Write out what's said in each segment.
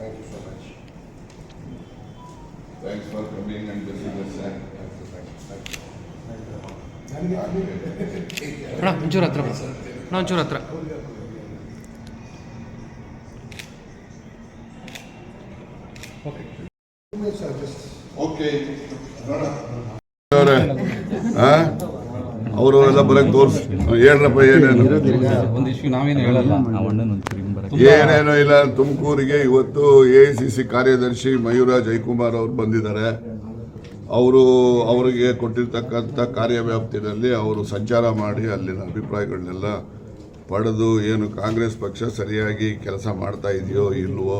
Thank you so much. Thanks for coming and visiting us. sir. Thank you, thank you, thank you. ಅಣ್ಣ ಒಂಚೂರು ಹತ್ರ ಬಾ ಅಣ್ಣ ಒಂಚೂರು ಹತ್ರ Okay. ಅವ್ರೆ, ಎಲ್ಲ ಅವ್ರವರೆಲ್ಲ ಬರಕ್ ತೋರ್ಸ್ ಹೇಳ್ರಪ್ಪ ಏನೇನು. ಒಂದು ಇಶ್ಯೂ ನಾವೇನು ಹೇಳಲ್ಲ. ಏನೇನು ಇಲ್ಲ. ತುಮಕೂರಿಗೆ ಇವತ್ತು ಎ ಸಿ ಸಿ ಕಾರ್ಯದರ್ಶಿ ಮಯೂರ ಜಯಕುಮಾರ್ ಅವರು ಬಂದಿದ್ದಾರೆ. ಅವರು ಅವರಿಗೆ ಕೊಟ್ಟಿರ್ತಕ್ಕಂಥ ಕಾರ್ಯವ್ಯಾಪ್ತಿನಲ್ಲಿ ಅವರು ಸಂಚಾರ ಮಾಡಿ ಅಲ್ಲಿನ ಅಭಿಪ್ರಾಯಗಳನ್ನೆಲ್ಲ ಪಡೆದು ಏನು ಕಾಂಗ್ರೆಸ್ ಪಕ್ಷ ಸರಿಯಾಗಿ ಕೆಲಸ ಮಾಡ್ತಾ ಇದೆಯೋ ಇಲ್ವೋ,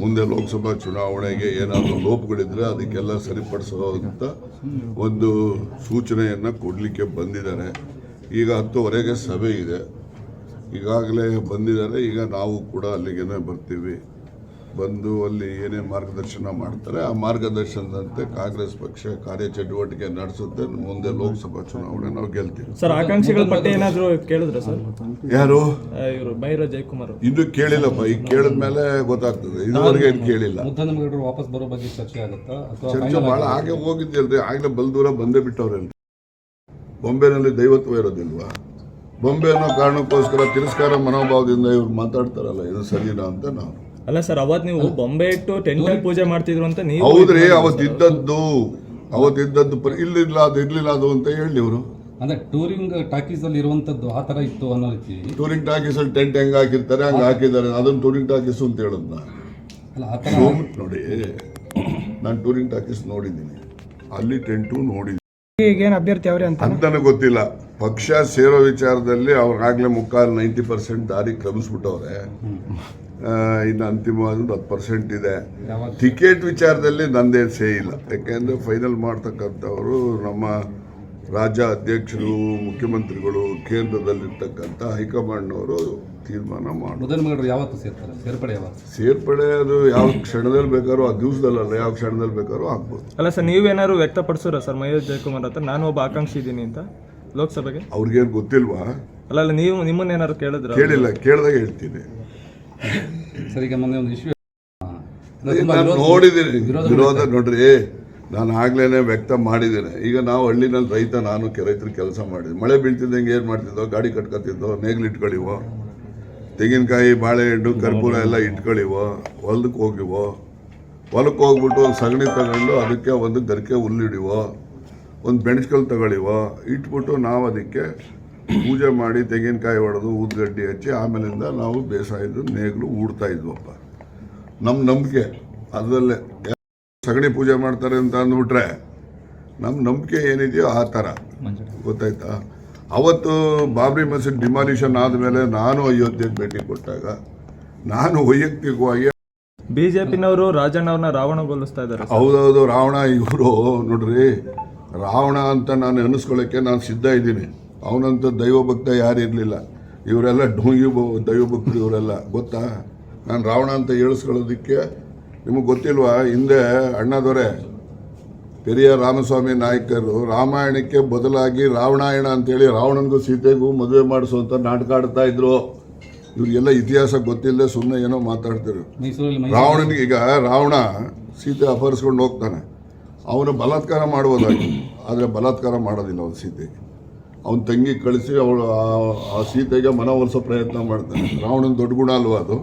ಮುಂದೆ ಲೋಕಸಭಾ ಚುನಾವಣೆಗೆ ಏನಾದರೂ ಲೋಪಗಳಿದ್ರೆ ಅದಕ್ಕೆಲ್ಲ ಸರಿಪಡಿಸುವಂಥ ಒಂದು ಸೂಚನೆಯನ್ನು ಕೊಡಲಿಕ್ಕೆ ಬಂದಿದ್ದಾರೆ. ಈಗ ಹತ್ತುವರೆಗೆ ಸಭೆ ಇದೆ. ಈಗಾಗಲೇ ಬಂದಿದ್ದಾರೆ. ಈಗ ನಾವು ಕೂಡ ಅಲ್ಲಿಗೆ ಬರ್ತೀವಿ. ಬಂದು ಅಲ್ಲಿ ಏನೇ ಮಾರ್ಗದರ್ಶನ ಮಾಡ್ತಾರೆ ಆ ಮಾರ್ಗದರ್ಶನದಂತೆ ಕಾಂಗ್ರೆಸ್ ಪಕ್ಷ ಕಾರ್ಯಚಟುವಟಿಕೆ ನಡೆಸುತ್ತೆ. ಮುಂದೆ ಲೋಕಸಭಾ ಚುನಾವಣೆ ನಾವು ಗೆಲ್ತೀವಿ. ಸರ್ ಆಕಾಂಕ್ಷಿಗಳ ಪಟ್ಟಿ ಏನಾದರೂ ಕೇಳಿದ್ರೆ ಸರ್? ಯಾರು? ಇವರು ಬೈರ ಜಯಕುಮಾರ್. ಇನ್ನು ಕೇಳಿಲ್ಲಪ್ಪ. ಈಗ ಕೇಳಿದ ಮೇಲೆ ಗೊತ್ತಾಗ್ತದೆ. ಇದುವರೆಗೆ ಏನು ಕೇಳಿಲ್ಲ. ವಾಪಸ್ ಬರೋ ಬಗ್ಗೆ ಚರ್ಚೆ ಆಗುತ್ತಾ? ಅಥವಾ ಚರ್ಚೆ ಭಾಳ ಹಾಗೆ ಹೋಗಿದ್ಯಲ್ರಿ ಆಗಲೇ ಬಲ್ ದೂರ ಬಂದೇ ಬಿಟ್ಟವ್ರಲ್ರಿ ಬೊಂಬೆನಲ್ಲಿ ದೈವತ್ವ ಇರೋದಿಲ್ವಾ? ಬೊಂಬೆ ಅನ್ನೋ ಕಾರಣಕ್ಕೋಸ್ಕರ ತಿರಸ್ಕಾರ ಮನೋಭಾವದಿಂದ ಇವ್ರು ಮಾತಾಡ್ತಾರಲ್ಲ ಇದು ಸರಿನಾ ಅಂತ ನಾವು ಅಲ್ಲ ಸರ್ ಅವತ್ ನೀವು ಬೊಂಬೆ ಇಟ್ಟು ಟೆಂಟಲ್ ಪೂಜೆ ಮಾಡ್ತಿದ್ರು ಅಂತ ನೀವು ಹೌದ್ರಿ ಅವತ್ತಿದ್ದದ್ದು ಅವತ್ತಿದ್ದದ್ದು ಪರಿ ಇಲ್ಲಿಲ್ಲ ಅದು ಇರ್ಲಿಲ್ಲ ಅದು ಅಂತ ಹೇಳಿ ಅವರು ಅಂದ್ರೆ ಟೂರಿಂಗ್ ಟಾಕೀಸ್ ಅಲ್ಲಿ ಇರುವಂತದ್ದು ಆ ತರ ಇತ್ತು ಅನ್ನೋ ರೀತಿ. ಟೂರಿಂಗ್ ಟಾಕೀಸ್ ಅಲ್ಲಿ ಟೆಂಟ್ ಹೆಂಗ್ ಹಾಕಿರ್ತಾರೆ ಹಂಗ ಹಾಕಿದ್ದಾರೆ. ಅದನ್ನ ಟೂರಿಂಗ್ ಟಾಕೀಸ್ ಅಂತ ಹೇಳದ್ನ ಅಲ್ಲ ಆ ತರ ನೋಡಿ. ನಾನು ಟೂರಿಂಗ್ ಟಾಕೀಸ್ ನೋಡಿದ್ದೀನಿ. ಅಲ್ಲಿ ಟೆಂಟು ನೋಡಿದ್ದೀನಿ. ಈಗೇನು ಅಭ್ಯರ್ಥಿ ಅವ್ರೆ ಅಂತ ಅಂತ ನನಗೆ ಗೊತ್ತಿಲ್ಲ. ಪಕ್ಷ ಸೇರೋ ವಿಚಾರದಲ್ಲಿ ಅವ್ರಿಗಾಗಲೇ ಮುಕ್ಕಾಲು ನೈಂಟಿ ಪರ್ಸೆಂಟ್ ದಾರಿ ಕ್ರಮಿಸ್ಬಿಟ್ಟವ್ರೆ. ಇನ್ನು ಅಂತಿಮವಾದ ಹತ್ತು ಪರ್ಸೆಂಟ್ ಇದೆ. ಟಿಕೆಟ್ ವಿಚಾರದಲ್ಲಿ ನಂದೇ ಸೇ ಇಲ್ಲ. ಯಾಕೆಂದ್ರೆ ಫೈನಲ್ ಮಾಡ್ತಕ್ಕಂಥವರು ನಮ್ಮ ರಾಜ್ಯ ಅಧ್ಯಕ್ಷರು ಮುಖ್ಯಮಂತ್ರಿಗಳು ಕೇಂದ್ರದಲ್ಲಿರ್ತಕ್ಕಂಥ ಹೈಕಮಾಂಡ್ನವರು ತೀರ್ಮಾನ ಮಾಡಿ ಯಾವತ್ತು ಸೇರ್ತಾರೆ? ಸೇರ್ಪಡೆ ಯಾವತ್ತು? ಸೇರ್ಪಡೆ ಅದು ಯಾವ ಕ್ಷಣದಲ್ಲಿ ಬೇಕಾದ್ರೂ ಆ ದಿವಸದಲ್ಲ ಯಾವ ಕ್ಷಣದಲ್ಲಿ ಬೇಕಾದ್ರೂ ಆಗ್ಬೋದು. ಅಲ್ಲ ಸರ್ ನೀವೇನಾದ್ರು ವ್ಯಕ್ತಪಡಿಸೋರ ಸರ್ ಮಹೇಶ್ ಜಯಕುಮಾರ್ ಹತ್ರ? ನಾನು ಒಬ್ಬ ಆಕಾಂಕ್ಷಿ ಇದ್ದೀನಿ ಅಂತ. ಲೋಕಸಭೆಗೆ ಅವ್ರಿಗೇನು ಗೊತ್ತಿಲ್ವಾ? ಅಲ್ಲ ಅಲ್ಲ ನೀವು ನಿಮ್ಮನ್ನೇನಾದ್ರು ಕೇಳಿದ್ರೆ? ಕೇಳಿಲ್ಲ ಕೇಳಿದಾಗ ಹೇಳ್ತೀನಿ. ಸರಿ ಈಗ ಮೊನ್ನೆ ಒಂದು ಇಶ್ಯೂ ನಾನು ನೋಡಿದ್ದೀನಿ. ವಿರೋಧ ನೋಡ್ರಿ ನಾನು ಆಗ್ಲೇನೆ ವ್ಯಕ್ತ ಮಾಡಿದ್ದೇನೆ. ಈಗ ನಾವು ಹಳ್ಳಿನಲ್ಲಿ ರೈತ ನಾನು ಕೆ- ರೈತರ ಕೆಲಸ ಮಾಡಿದ್ವಿ ಮಳೆ ಬೀಳ್ತಿದ್ದಂಗೆ ಏನು ಮಾಡ್ತಿದ್ದೋ ಗಾಡಿ ಕಟ್ಕೊತಿದ್ದೋ ನೇಗ್ಲು ಇಟ್ಕೊಳ್ಳಿವೋ ತೆಂಗಿನಕಾಯಿ ಬಾಳೆಹಣ್ಣು ಕರ್ಪೂರ ಎಲ್ಲ ಇಟ್ಕೊಳ್ಳಿವೋ ಹೊಲಕ್ಕೆ ಹೋಗಿವೋ ಹೊಲಕ್ಕೆ ಹೋಗ್ಬಿಟ್ಟು ಒಂದು ಸಗಣಿ ತಗೊಂಡು ಅದಕ್ಕೆ ಒಂದು ಗರಿಕೆ ಹುಲ್ಲಿಡಿವೋ ಒಂದು ಬೆಣಸ್ಕಲ್ ತಗೊಳ್ಳಿವೋ ಇಟ್ಬಿಟ್ಟು ನಾವು ಅದಕ್ಕೆ ಪೂಜೆ ಮಾಡಿ ತೆಂಗಿನಕಾಯಿ ಹೊಡೆದು ಊದ್ಗಡ್ಡಿ ಹಚ್ಚಿ ಆಮೇಲಿಂದ ನಾವು ಬೇಸಾಯದ ನೇಗ್ಲು ಊಡ್ತಾ ಇದ್ವಪ್ಪ. ನಮ್ಮ ನಂಬಿಕೆ ಅದರಲ್ಲೇ ಸಗಣಿ ಪೂಜೆ ಮಾಡ್ತಾರೆ ಅಂತ ಅಂದ್ಬಿಟ್ರೆ ನಮ್ಮ ನಂಬಿಕೆ ಏನಿದೆಯೋ ಆ ಥರ. ಗೊತ್ತಾಯ್ತಾ? ಅವತ್ತು ಬಾಬ್ರಿ ಮಸೀದ್ ಡಿಮಾಲಿಷನ್ ಆದಮೇಲೆ ನಾನು ಅಯೋಧ್ಯೆಗೆ ಭೇಟಿ ಕೊಟ್ಟಾಗ ನಾನು ವೈಯಕ್ತಿಕವಾಗಿ ಬಿಜೆಪಿನವರು ರಾಜಣ್ಣವ್ರನ್ನ ರಾವಣ ರಾವಣಗೊಳಿಸ್ತಾ ಇದ್ದಾರೆ ಹೌದೌದು ರಾವಣ ಇವರು ನೋಡ್ರಿ. ರಾವಣ ಅಂತ ನಾನು ಅನ್ನಿಸ್ಕೊಳ್ಳೋಕ್ಕೆ ನಾನು ಸಿದ್ಧ ಇದ್ದೀನಿ. ಅವನಂತ ದೈವಭಕ್ತ ಯಾರು ಇರಲಿಲ್ಲ. ಇವರೆಲ್ಲ ಢೋಂಗಿ ಬ- ದೈವಭಕ್ತರು ಇವರೆಲ್ಲ. ಗೊತ್ತಾ? ನಾನು ರಾವಣ ಅಂತ ಹೇಳಿಸ್ಕೊಳ್ಳೋದಕ್ಕೆ ನಿಮಗೆ ಗೊತ್ತಿಲ್ವಾ? ಹಿಂದೆ ಅಣ್ಣದೊರೆ ಪೆರಿಯ ರಾಮಸ್ವಾಮಿ ನಾಯಕರು ರಾಮಾಯಣಕ್ಕೆ ಬದಲಾಗಿ ರಾವಣಾಯಣ ಅಂತೇಳಿ ರಾವಣನಿಗೂ ಸೀತೆಗೂ ಮದುವೆ ಮಾಡಿಸುವಂಥ ನಾಟಕ ಆಡ್ತಾ ಇದ್ರು. ಇವ್ರಿಗೆಲ್ಲ ಇತಿಹಾಸ ಗೊತ್ತಿಲ್ಲದೆ ಸುಮ್ಮನೆ ಏನೋ ಮಾತಾಡ್ತಾರೆ ರಾವಣನಿಗೆ ಈಗ ರಾವಣ ಸೀತೆ ಅಪಹರಿಸ್ಕೊಂಡು ಹೋಗ್ತಾನೆ. ಅವನು ಬಲಾತ್ಕಾರ ಮಾಡುವುದಾಗಿ. ಆದರೆ ಬಲಾತ್ಕಾರ ಮಾಡೋದಿಲ್ಲ ಅವನು ಸೀತೆಗೆ. ಅವನ ತಂಗಿ ಕಳಿಸಿ ಅವಳು ಆ- ಆ ಸೀತೆಗೆ ಮನವೊಲಿಸೋ ಪ್ರಯತ್ನ ಮಾಡ್ತಾನೆ. ರಾವಣನ ದೊಡ್ಡ ಗುಣ ಅಲ್ವಾ ಅದು?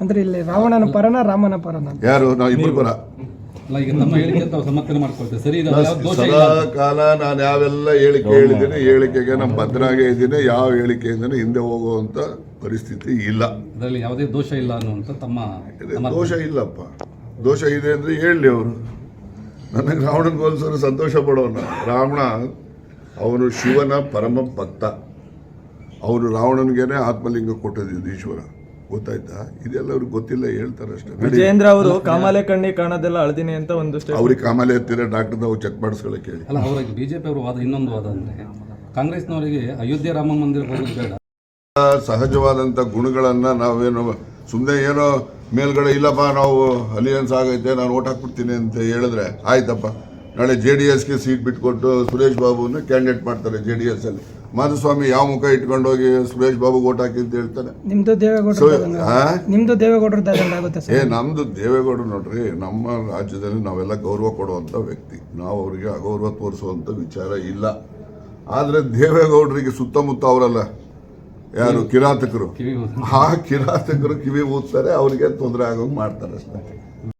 ಅಂದ್ರೆ ಇಲ್ಲಿ ರಾವಣನ ಪರನ ರಾಮನ ಪರನ ಯಾರು? ನಾವು ಇಬ್ಬರು ಪರ. ಅಲ್ಲ ಈಗ ನಮ್ಮ ಹೇಳಿಕೆ ಅಂತ ಸಮರ್ಥನೆ ಮಾಡ್ಕೊಳ್ತೇವೆ ಸರಿ ದೋಷ ಇಲ್ಲ? ಸದಾ ಕಾಲ ನಾನು ಯಾವೆಲ್ಲ ಹೇಳಿಕೆ ಹೇಳಿದ್ದೀನಿ ಹೇಳಿಕೆಗೆ ನಾನು ಭದ್ರಾಗೆ ಇದ್ದೀನಿ ಯಾವ ಹೇಳಿಕೆಯಿಂದನೂ ಹಿಂದೆ ಹೋಗುವಂತ ಪರಿಸ್ಥಿತಿ ಇಲ್ಲ. ಅದರಲ್ಲಿ ಯಾವುದೇ ದೋಷ ಇಲ್ಲ ಅನ್ನುವಂಥ ತಮ್ಮ ದೋಷ ಇಲ್ಲಪ್ಪ. ದೋಷ ಇದೆ ಅಂದ್ರೆ ಹೇಳಲಿ ಅವರು. ನನಗೆ ರಾವಣನ ಹೋಲಿಸೋರು ಸಂತೋಷ ಪಡೋನು ರಾವಣ ಅವನು ಶಿವನ ಪರಮ ಭಕ್ತ. ಅವನು ರಾವಣನಿಗೇನೆ ಆತ್ಮಲಿಂಗ ಕೊಟ್ಟಿದ್ದು ಈಶ್ವರ. ಗೊತ್ತಾಯ್ತಾ? ಇದೆಲ್ಲ ಅವ್ರಿಗೆ ಗೊತ್ತಿಲ್ಲ ಹೇಳ್ತಾರೆ ಅಷ್ಟೇ. ವಿಜಯೇಂದ್ರ ಅವರು ಕಾಮಾಲೆ ಕಣ್ಣಿ ಕಾಣೋದೆಲ್ಲ ಅಳ್ದಿನಿ ಅಂತ ಒಂದು ಅವ್ರಿಗೆ ಕಾಮಾಲೆ ಹತ್ತಿರ ಡಾಕ್ಟರ್ ನಾವು ಚೆಕ್ ಮಾಡಿಸ್ಕೊಳಕ್ಕೆ ಹೇಳಿ. ಅಲ್ಲ ಅವರಿಗೆ ಬಿಜೆಪಿ ಅವರು ವಾದ ಇನ್ನೊಂದು ವಾದ ಅಂದ್ರೆ ಕಾಂಗ್ರೆಸ್ನವರಿಗೆ ಅಯೋಧ್ಯೆ ರಾಮ ಮಂದಿರ ಹೋಗೋದು ಬೇಡ. ಸಹಜವಾದಂಥ ಗುಣಗಳನ್ನು ನಾವೇನು ಸುಮ್ಮನೆ ಏನೋ ಮೇಲ್ಗಡೆ ಇಲ್ಲಪ್ಪ ನಾವು ಅಲಿಯನ್ಸ್ ಆಗೈತೆ ನಾನು ಓಟ್ ಹಾಕ್ಬಿಡ್ತೀನಿ ಅಂತ ಹೇಳಿದ್ರೆ ಆಯ್ತಪ್ಪ. ನಾಳೆ ಜೆ ಡಿ ಎಸ್ಗೆ ಸೀಟ್ ಬಿಟ್ಕೊಟ್ಟು ಸುರೇಶ್ ಬಾಬುನ ಕ್ಯಾಂಡಿಡೇಟ್ ಮಾಡ್ತಾರೆ ಜೆ ಡಿ ಎಸ್ ಅಲ್ಲಿ. ಮಾಧುಸ್ವಾಮಿ ಯಾವ ಮುಖ ಇಟ್ಕೊಂಡು ಹೋಗಿ ಸುರೇಶ್ ಬಾಬು ಓಟ್ ಹಾಕಿ ಅಂತ ಹೇಳ್ತಾರೆ? ನಿಮ್ದು ದೇವೇಗೌಡರು ಏ ನಮ್ದು ದೇವೇಗೌಡರು ನೋಡ್ರಿ ನಮ್ಮ ರಾಜ್ಯದಲ್ಲಿ ನಾವೆಲ್ಲ ಗೌರವ ಕೊಡುವಂತ ವ್ಯಕ್ತಿ. ನಾವು ಅವರಿಗೆ ಅಗೌರವ ತೋರಿಸುವಂತ ವಿಚಾರ ಇಲ್ಲ. ಆದ್ರೆ ದೇವೇಗೌಡರಿಗೆ ಸುತ್ತಮುತ್ತ ಅವರಲ್ಲ. ಯಾರು ಕಿರಾತಕರು? ಆ ಕಿರಾತಕರು ಕಿವಿ ಊದ್ತಾರೆ ಅವ್ರಿಗೆ ತೊಂದರೆ ಆಗೋಂಗ್ ಮಾಡ್ತಾರೆ ಅಷ್ಟೇ.